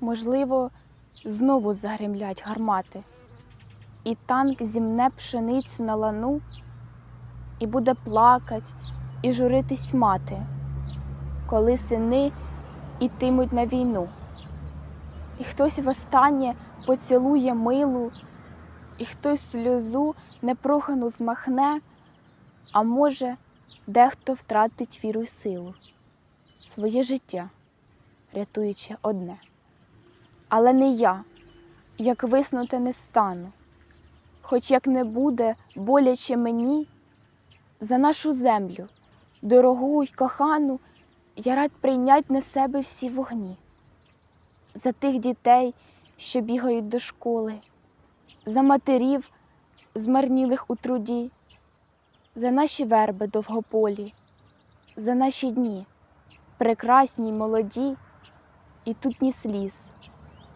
Можливо, знову загремлять гармати, і танк зімне пшеницю на лану, і буде плакать, і журитись мати, коли сини ітимуть на війну. І хтось востаннє поцілує милу, і хтось сльозу непрохану змахне, а може, дехто втратить віру й силу, своє життя, рятуючи одне. Але не я, як виснути не стану, хоч як не буде боляче мені, за нашу землю, дорогу й кохану, я рад прийнять на себе всі вогні, за тих дітей, що бігають до школи, за матерів, змарнілих у труді, за наші верби довгополі, за наші дні, прекрасні молоді, і тут ні сліз,